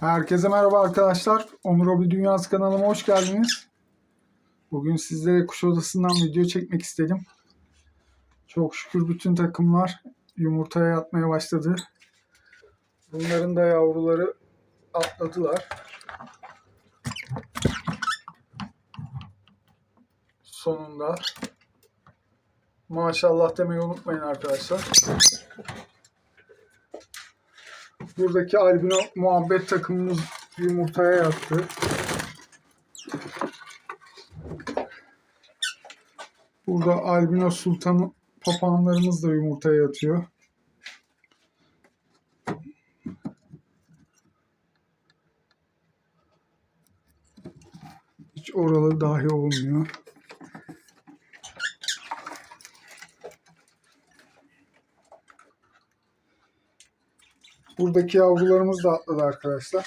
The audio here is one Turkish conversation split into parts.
Herkese merhaba arkadaşlar. Onur Hobi Dünyası kanalıma hoş geldiniz. Bugün sizlere kuş odasından video çekmek istedim. Çok şükür bütün takımlar yumurtaya yatmaya başladı. Bunların da yavruları atladılar. Sonunda. Maşallah demeyi unutmayın arkadaşlar. Buradaki albino muhabbet takımımız yumurtaya yattı. Burada albino sultan papağanlarımız da yumurtaya yatıyor. Hiç oralı dahi olmuyor. Buradaki yavrularımız da atladı arkadaşlar.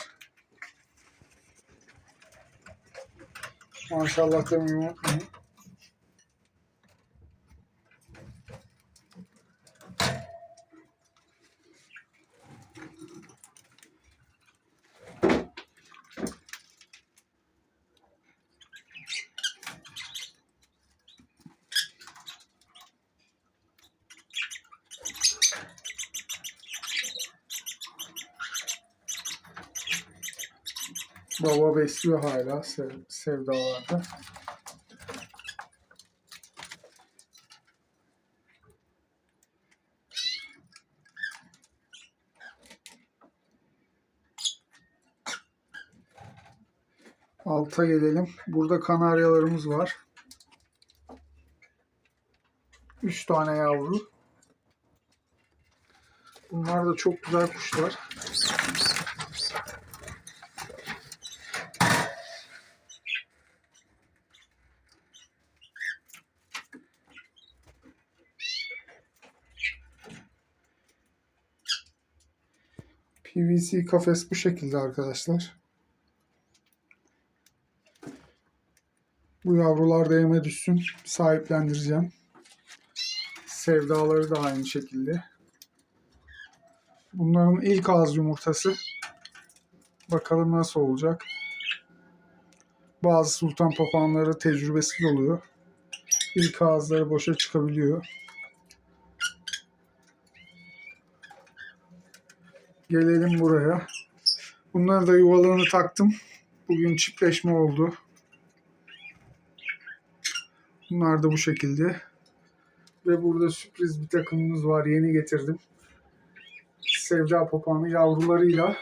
Maşallah demeyi unutmayın. Baba besliyor hala sev sevdalarda. Alta gelelim. Burada kanaryalarımız var. Üç tane yavru. Bunlar da çok güzel kuşlar. PVC kafes bu şekilde arkadaşlar. Bu yavrular da yeme düşsün. Sahiplendireceğim. Sevdaları da aynı şekilde. Bunların ilk ağız yumurtası. Bakalım nasıl olacak. Bazı sultan papağanları tecrübesiz oluyor. İlk ağızları boşa çıkabiliyor. Gelelim buraya. Bunları da yuvalarını taktım. Bugün çiftleşme oldu. Bunlar da bu şekilde. Ve burada sürpriz bir takımımız var. Yeni getirdim. Sevda papağanı yavrularıyla.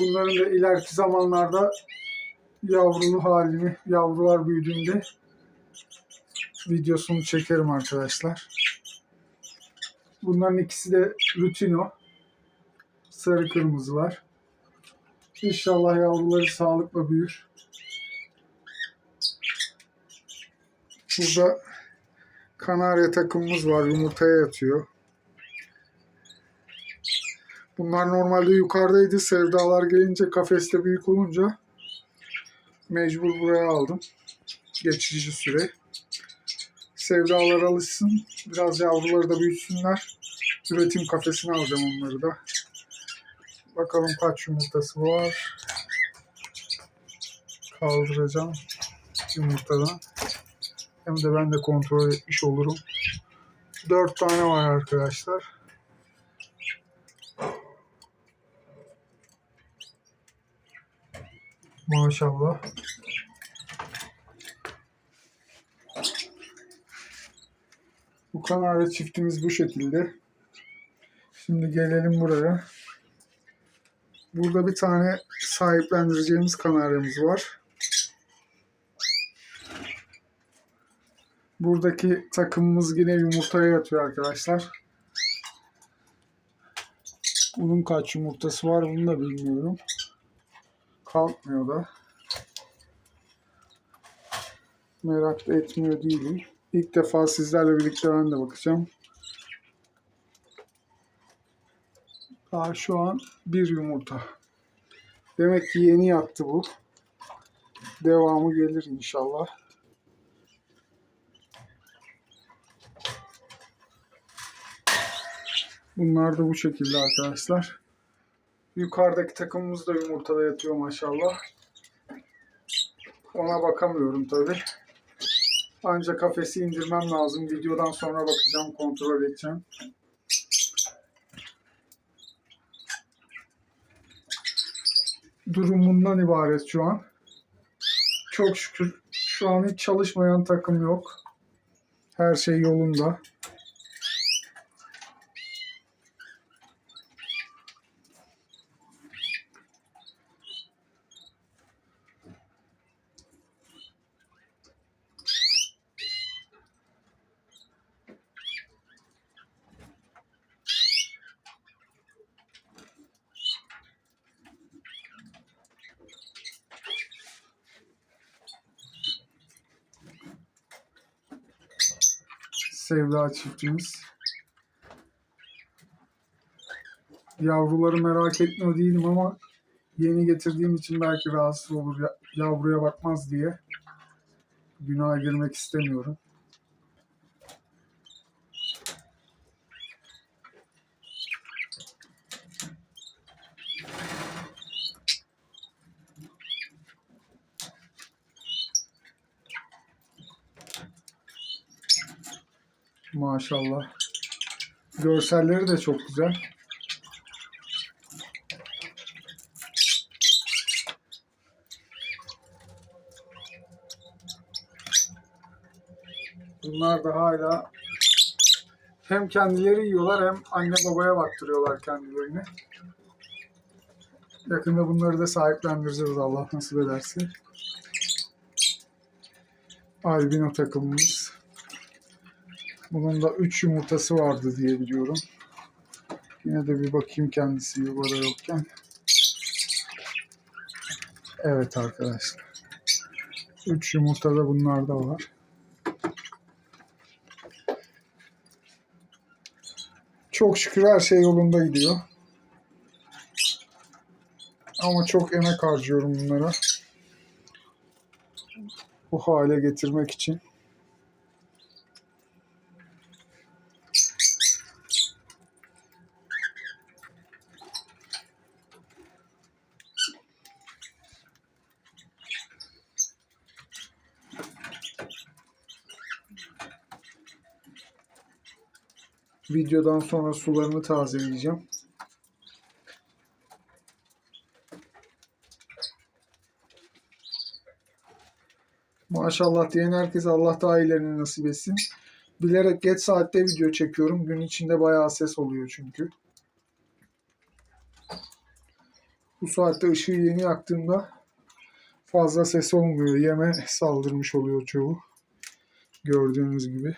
Bunların da ileriki zamanlarda yavrulu halini, yavrular büyüdüğünde videosunu çekerim arkadaşlar. Bunların ikisi de rutino. Sarı kırmızılar. İnşallah yavruları sağlıkla büyür. Burada kanarya takımımız var. Yumurtaya yatıyor. Bunlar normalde yukarıdaydı. Sevdalar gelince kafeste büyük olunca mecbur buraya aldım. Geçici süre. Sevdalar alışsın. Biraz yavruları da büyütsünler. Üretim kafesine alacağım onları da. Bakalım kaç yumurtası var. Kaldıracağım yumurtadan. Hem de ben de kontrol etmiş olurum. Dört tane var arkadaşlar. Maşallah. Bu kanarya çiftimiz bu şekilde. Şimdi gelelim buraya. Burada bir tane sahiplendireceğimiz kanaryamız var. Buradaki takımımız yine yumurtaya yatıyor arkadaşlar. Bunun kaç yumurtası var bunu da bilmiyorum. Kalkmıyor da. Merak etmiyor değilim. İlk defa sizlerle birlikte ben de bakacağım. Daha şu an bir yumurta. Demek ki yeni yattı bu. Devamı gelir inşallah. Bunlar da bu şekilde arkadaşlar. Yukarıdaki takımımız da yumurtada yatıyor maşallah. Ona bakamıyorum tabi. Ancak kafesi indirmem lazım. Videodan sonra bakacağım, kontrol edeceğim. Durum bundan ibaret şu an. Çok şükür şu an hiç çalışmayan takım yok. Her şey yolunda. Sevda çiftimiz. Yavruları merak etmiyor değilim ama yeni getirdiğim için belki rahatsız olur ya- yavruya bakmaz diye. Günaha girmek istemiyorum. Maşallah. Görselleri de çok güzel. Bunlar da hala hem kendileri yiyorlar hem anne babaya baktırıyorlar kendilerini. Yakında bunları da sahiplendireceğiz Allah nasip ederse. Albino takımımız. Bunun da 3 yumurtası vardı diye biliyorum. Yine de bir bakayım kendisi yuvada yokken. Evet arkadaşlar. 3 yumurta da bunlarda var. Çok şükür her şey yolunda gidiyor. Ama çok emek harcıyorum bunlara. Bu hale getirmek için. Videodan sonra sularını tazeleyeceğim. Maşallah diyen herkese Allah daha iyilerini nasip etsin. Bilerek geç saatte video çekiyorum. Gün içinde bayağı ses oluyor çünkü. Bu saatte ışığı yeni yaktığımda fazla ses olmuyor. Yeme saldırmış oluyor çoğu. Gördüğünüz gibi.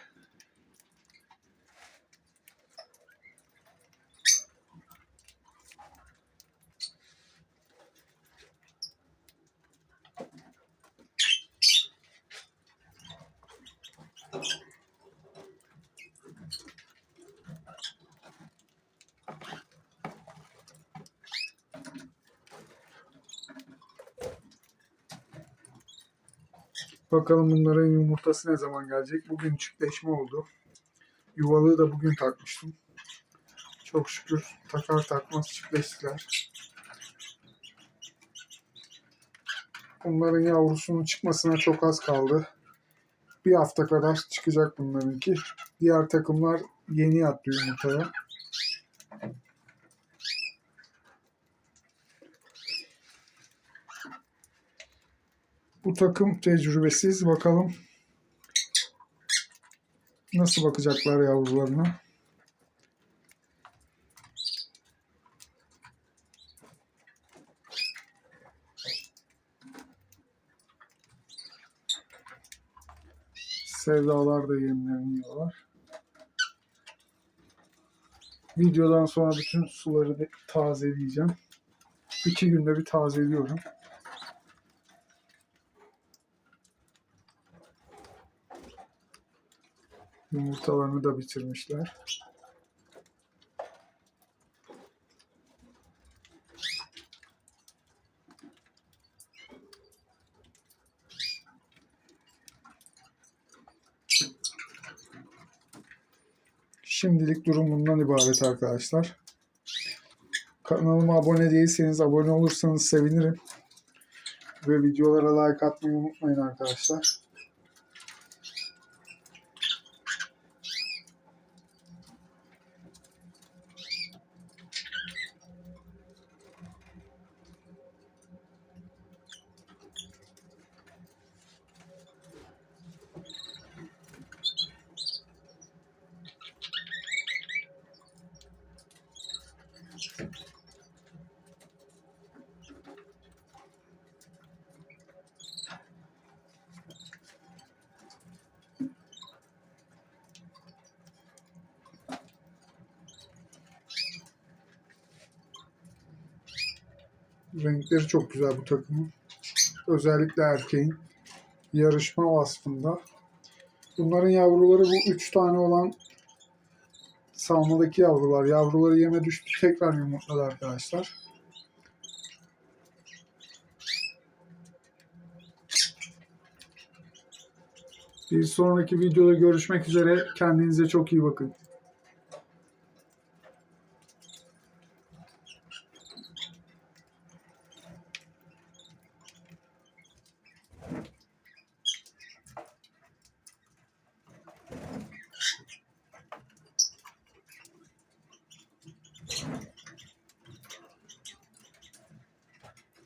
Bakalım bunların yumurtası ne zaman gelecek. Bugün çiftleşme oldu. Yuvalığı da bugün takmıştım. Çok şükür takar takmaz çiftleştiler. Bunların yavrusunun çıkmasına çok az kaldı. Bir hafta kadar çıkacak bunlarınki. Diğer takımlar yeni yattı yumurtaya. Bu takım tecrübesiz. Bakalım nasıl bakacaklar yavrularına. Sevdalar da yemlerini. Videodan sonra bütün suları tazeleyeceğim. İki günde bir tazeliyorum. Yumurtalarını da bitirmişler. Şimdilik durum bundan ibaret arkadaşlar. Kanalıma abone değilseniz abone olursanız sevinirim. Ve videolara like atmayı unutmayın arkadaşlar. Renkleri çok güzel bu takımın. Özellikle erkeğin yarışma vasfında. Bunların yavruları bu üç tane olan salmadaki yavrular. Yavruları yeme düştü tekrar yumurtladı arkadaşlar. Bir sonraki videoda görüşmek üzere. Kendinize çok iyi bakın.